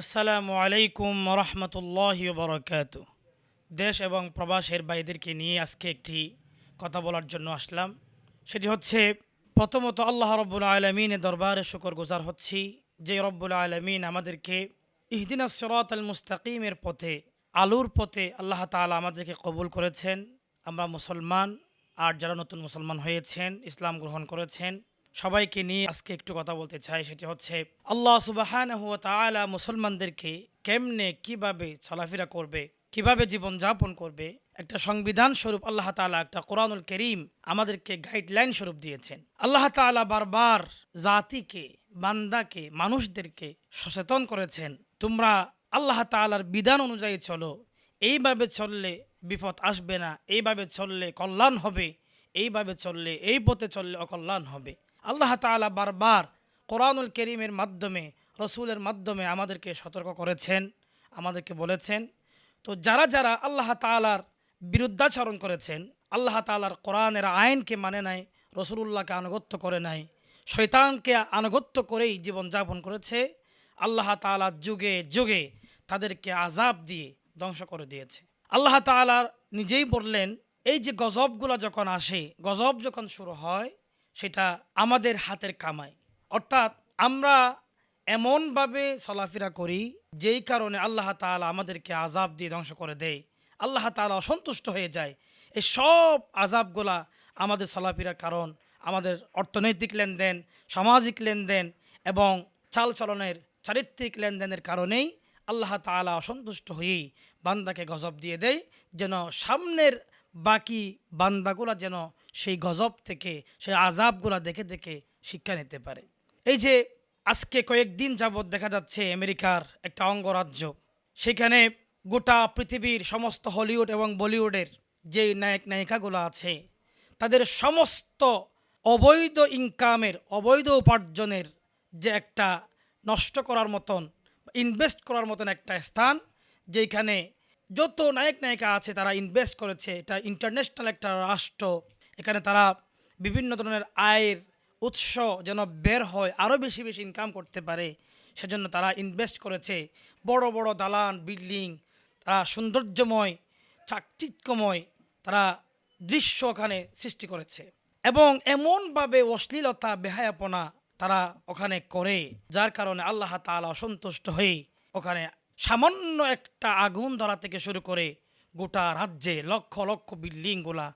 আসসালামু আলাইকুম রহমতুল্লাহ বরকাত দেশ এবং প্রবাসের বাইদেরকে নিয়ে আজকে একটি কথা বলার জন্য আসলাম। সেটি হচ্ছে, প্রথমত আল্লাহ রব্বুল আলমিনের দরবারে শুকর গুজার হচ্ছি যে রব্বুল আলমিন আমাদেরকে ইহদিন সরাত আল মুস্তাকিমের পথে, আলুর পথে আল্লাহ তালা আমাদেরকে কবুল করেছেন। আমরা মুসলমান, আর যারা নতুন মুসলমান হয়েছেন, ইসলাম গ্রহণ করেছেন সবাইকে নিয়ে আজকে একটু কথা বলতে চাই, সেটি হচ্ছে, আল্লাহ সুবাহান তাআলা মুসলমানদেরকে কেমনে, কীভাবে চলাফেরা করবে, কীভাবে জীবন যাপন করবে, একটা সংবিধান স্বরূপ আল্লাহ তাআলা, একটা কোরআনুল করিম আমাদেরকে গাইডলাইন স্বরূপ দিয়েছেন। আল্লাহ তাআলা বারবার জাতিকে, বান্দাকে, মানুষদেরকে সচেতন করেছেন। তোমরা আল্লাহ তাআলার বিধান অনুযায়ী চলো, এইভাবে চললে বিপদ আসবে না, এইভাবে চললে কল্যাণ হবে, এইভাবে চললে, এই পথে চললে অকল্যাণ হবে। আল্লাহ তাআলা বারবার কোরআনুল করিমের মাধ্যমে, রসুলের মাধ্যমে আমাদেরকে সতর্ক করেছেন, আমাদেরকে বলেছেন। তো যারা যারা আল্লাহ তাআলার বিরুদ্ধাচরণ করেছেন, আল্লাহ তাআলার কোরআনের আইনকে মানে নাই, রসুলুল্লাহকে আনুগত্য করে নাই শৈতানকে আনুগত্য করেই জীবনযাপন করেছে, আল্লাহ তাআলা যুগে যুগে তাদেরকে আজাব দিয়ে ধ্বংস করে দিয়েছে। আল্লাহ তাআলা নিজেই বললেন, এই যে গজবগুলো যখন আসে, গজব যখন শুরু হয় সেটা আমাদের হাতের কামাই। অর্থাৎ আমরা এমনভাবে চলাফেরা করি, যেই কারণে আল্লাহ তাআলা আমাদেরকে আজাব দিয়ে ধ্বংস করে দেয়। আল্লাহ তাআলা অসন্তুষ্ট হয়ে যায়। এই সব আজাবগুলা আমাদের চলাফেরার কারণ, আমাদের অর্থনৈতিক লেনদেন, সামাজিক লেনদেন এবং চালচলনের, চারিত্রিক লেনদেনের কারণেই আল্লাহ তাআলা অসন্তুষ্ট হয়েই বান্দাকে গজব দিয়ে দেয়, যেন সামনের বাকি বান্দাগুলা যেন সেই গজব থেকে, সেই আজাবগুলা দেখে দেখে শিক্ষা নিতে পারে। এই যে আজকে কয়েকদিন যাবৎ দেখা যাচ্ছে আমেরিকার একটা অঙ্গরাজ্য। সেখানে গোটা পৃথিবীর সমস্ত হলিউড এবং বলিউডের যে নায়ক নায়িকাগুলো আছে, তাদের সমস্ত অবৈধ ইনকামের, অবৈধ উপার্জনের যে একটা নষ্ট করার মতন ইনভেস্ট করার মতন একটা স্থান যেখানে যত নায়ক নায়িকা আছে তারা ইনভেস্ট করেছে। এটা ইন্টারন্যাশনাল একটা রাষ্ট্র। এখানে তারা বিভিন্ন ধরনের আয়ের উৎস যেন বের হয় আরও বেশি বেশি ইনকাম করতে পারে। সেজন্য তারা ইনভেস্ট করেছে। বড় বড় দালান বিল্ডিং তারা সৌন্দর্যময়, চাকচিক্যময় তারা দৃশ্য ওখানে সৃষ্টি করেছে। এবং এমনভাবে অশ্লীলতা, বেহায়াপনা তারা ওখানে করে, যার কারণে আল্লাহ তাআলা অসন্তুষ্ট হয়ে ওখানে সামান্য একটা আগুন ধরা থেকে শুরু করে গোটা রাজ্যে লক্ষ লক্ষ বিল্ডিংগুলা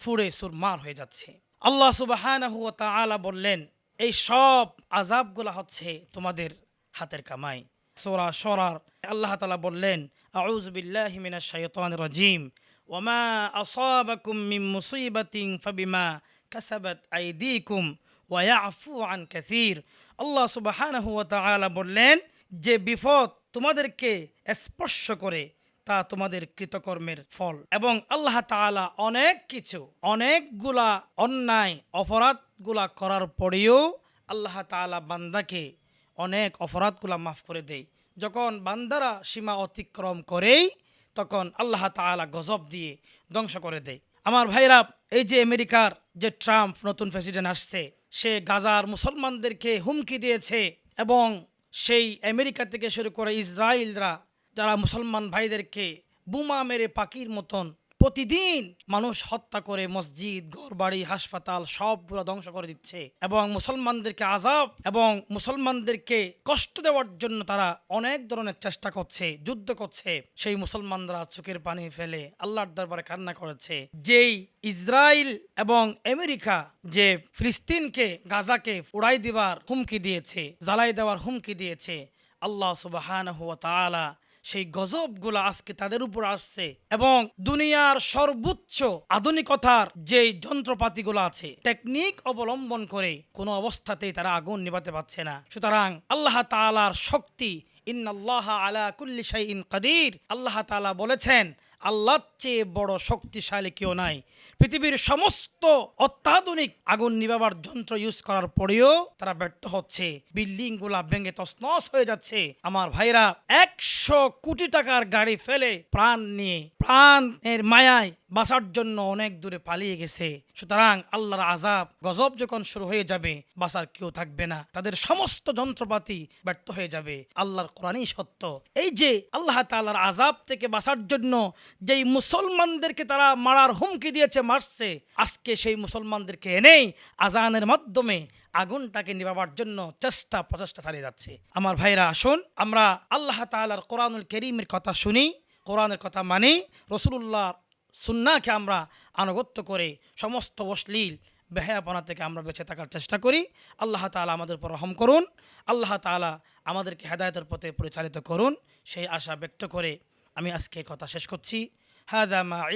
ফুড়ে সুরমার হয়ে যাচ্ছে। আল্লাহ সুবাহানাহু ওয়া তাআলা বললেন, এই সব আজাবগুলা হচ্ছে তোমাদের হাতের কামাই। সোরা সরার আল্লাহ তালা বললেন, আউযু বিল্লাহি মিনাশ শাইতানির রাজিম। ওয়ামা আসাবাকুম মিন মুসিবাতিন ফাবিমা কাসাবাত আইদিকুম ওয়া ইয়াফু আন কাসীর। আল্লাহ সুবহানাহু ওয়া তাআলা বললেন, যে বিপদ তোমাদেরকে স্পর্শ করে তা তোমাদের কৃতকর্মের ফল। এবং আল্লাহ তাআলা অনেক কিছু, অনেকগুলা অন্যায়, অপরাধগুলা করার পরেও আল্লাহ তাআলা বান্দাকে অনেক অপরাধগুলা মাফ করে দেয়। যখন বান্দারা সীমা অতিক্রম করেই তখন আল্লাহ তাআলা গজব দিয়ে ধ্বংস করে দেয়। আমার ভাইরা, এই যে আমেরিকার যে ট্রাম্প নতুন প্রেসিডেন্ট আসছে, সে গাজার মুসলমানদেরকে হুমকি দিয়েছে এবং সেই আমেরিকা থেকে শুরু করে ইসরায়েলরা যারা মুসলমান ভাইদেরকে বোমা মেরে পাখির মতন প্রতিদিন মানুষ হত্যা করে মসজিদ, ঘরবাড়ি, হাসপাতাল, সবগুলো ধ্বংস করে দিচ্ছে। এবং মুসলমানদেরকে আজাব এবং মুসলমানদেরকে কষ্ট দেওয়ার জন্য তারা অনেক ধরনের চেষ্টা করছে, যুদ্ধ করছে। সেই মুসলমানরা চোখের পানি ফেলে আল্লাহর দরবারে কান্না করেছে। যেই ইসরায়েল এবং আমেরিকা যে ফিলিস্তিনকে, গাজাকে উড়াই দিবার হুমকি দিয়েছে, জ্বালাই দেওয়ার হুমকি দিয়েছে, আল্লাহ সুবাহানহু ওয়া তাআলা সেই গজবগুলো আজকে তাদের উপর আসছে এবং দুনিয়ার সর্বোচ্চ আধুনিকতার যে যন্ত্রপাতিগুলো আছে টেকনিক অবলম্বন করে কোনো অবস্থাতেই তারা আগুন নিভাতে পারছে না। সুতরাং আল্লাহ তালার শক্তি, ইন্নাল্লাহ আলা কুল্লি শাইইন কাদির। আল্লাহ তালা বলেছেন আল্লাহর চেয়ে বড় শক্তিশালী কেউ নাই। পৃথিবীর সমস্ত অত্যাধুনিক আগুন নিবাবার যন্ত্র ইউজ করার পরেও তারা ব্যর্থ হচ্ছে। বিল্ডিংগুলা ভেঙে তসনস হয়ে যাচ্ছে। আমার ভাইরা, একশো কোটি টাকার গাড়ি ফেলে প্রাণ নিয়ে প্রাণ এর মায়ায় বাঁচার জন্য অনেক দূরে পালিয়ে গেছে। সুতরাং আল্লাহর আজাব গজব যখন শুরু হয়ে যাবে, বাঁচার কেউ থাকবে না। তাদের সমস্ত যন্ত্রপাতি ব্যর্থ হয়ে যাবে। আল্লাহর কোরআনই সত্য। এই যে আল্লাহ তাআলার আজাব থেকে বাঁচার জন্য যেই মুসলমানদেরকে তারা মারার হুমকি দিয়েছে, মারছে, আজকে সেই মুসলমানদেরকে এনেই আজানের মাধ্যমে আগুনটাকে নিভাবার জন্য চেষ্টা প্রচেষ্টা চালিয়ে যাচ্ছে। আমার ভাইরা আসুন আমরা আল্লাহ তাআলার কোরআনুল করিমের কথা শুনি, কোরআনের কথা মানি রসুল্লাহ সুন্নাকে আমরা আনুগত্য করে সমস্ত অশ্লীল বেহায়াপনা থেকে আমরা বেঁচে থাকার চেষ্টা করি। আল্লাহ তাআলা আমাদের উপর রহম করুন। আল্লাহ তাআলা আমাদেরকে হেদায়তের পথে পরিচালিত করুন। সেই আশা ব্যক্ত করে আমি আজকে কথা শেষ করছি। হাদা মা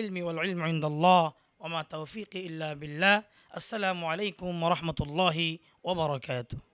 ইল্লা বিল্লাহ। আসসালামু আলাইকুম ওরহমতুল্লাহি ওবরাকাতুহ